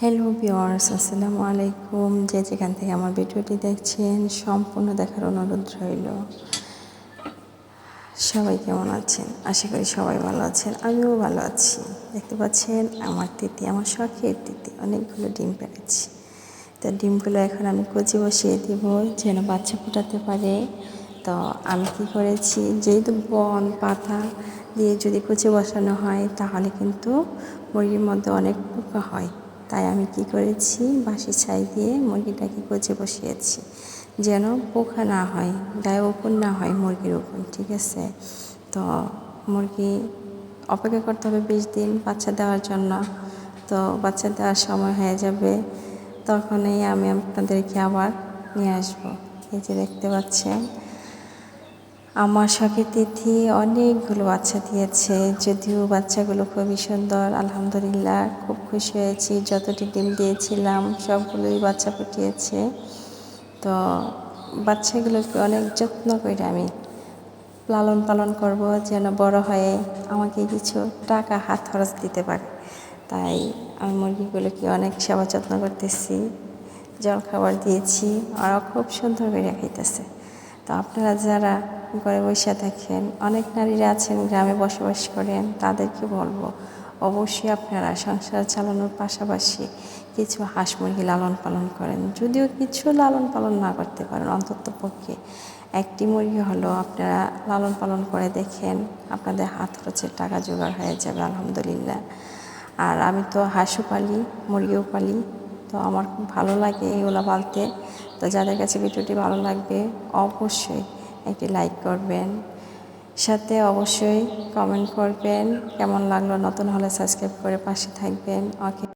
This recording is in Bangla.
হ্যালো ভিওয়ার্স আসসালামু আলাইকুম। যে যেখান থেকে আমার ভিডিওটি দেখছেন, সম্পূর্ণ দেখার অনুরোধ রইল। সবাই কেমন আছেন? আশা করি সবাই ভালো আছেন, আমিও ভালো আছি। দেখতে পাচ্ছেন, আমার তিতি, আমার শখের তিতি, অনেকগুলো ডিম পেরেছি। তো ডিমগুলো এখন আমি কচি বসিয়ে দিব, যেন বাচ্চা ফোটাতে পারে। তো আমি কি করেছি, যেহেতু বন, পাতা দিয়ে যদি কুচি বসানো হয়, তাহলে কিন্তু মুরগির মধ্যে অনেক পোকা হয়। তাই আমি কি করেছি? বাঁশি ছাই দিয়ে মুরগিটাকে কচে বসিয়েছি। যেন পোকা না হয়, গায়ে উপর না হয় মুরগির উপর, ঠিক আছে? তো মুরগি অপেক্ষা করতে হবে বিশ দিন বাচ্চা দেওয়ার জন্য। তো বাচ্চা দেওয়ার সময় হয়ে যাবে, তখনই আমি আপনাদেরকে আবার নিয়ে আসব। এই যে দেখতে পাচ্ছেন আমার শখের তিথি অনেকগুলো বাচ্চা দিয়েছে, যদিও বাচ্চাগুলো খুবই সুন্দর, আলহামদুলিল্লাহ, খুব খুশি হয়েছি, যতটি ডিম দিয়েছিলাম সবগুলোই বাচ্চা ফুটিয়েছে। তো বাচ্চাগুলোকে অনেক যত্ন করে আমি লালন পালন করব যেন বড় হয়ে আমাকে কিছু টাকা হাত খরচ দিতে পারে। তাই আমি মুরগিগুলোকে অনেক সেবা যত্ন করতেছি জল খাবার দিয়েছি ওরা খুব সুন্দর করে খাইতেছে। তো আপনারা যারা ঘরে বসে থাকেন। অনেক নারীরা আছেন, গ্রামে বসবাস করেন। তাদেরকে বলব, অবশ্যই আপনারা সংসার চালানোর পাশাপাশি কিছু হাঁস মুরগি লালন পালন করেন। যদিও কিছু লালন পালন না করতে পারেন, অন্তত পক্ষে। একটি মুরগি হলো আপনারা লালন পালন করে দেখেন, আপনাদের হাত খরচের টাকা জোগাড় হয়ে যাবে, আলহামদুলিল্লাহ। আর আমি তো হাঁসও পালি মুরগিও পালি তো আমার খুব ভালো লাগে এগুলো পালতে। তো যাদের কাছে ভিডিওটি ভালো লাগবে, অবশ্যই একটি লাইক করবেন। সাথে অবশ্যই কমেন্ট করবেন। কেমন লাগল? নতুন হলে সাবস্ক্রাইব করে পাশে থাকবেন। ওকে।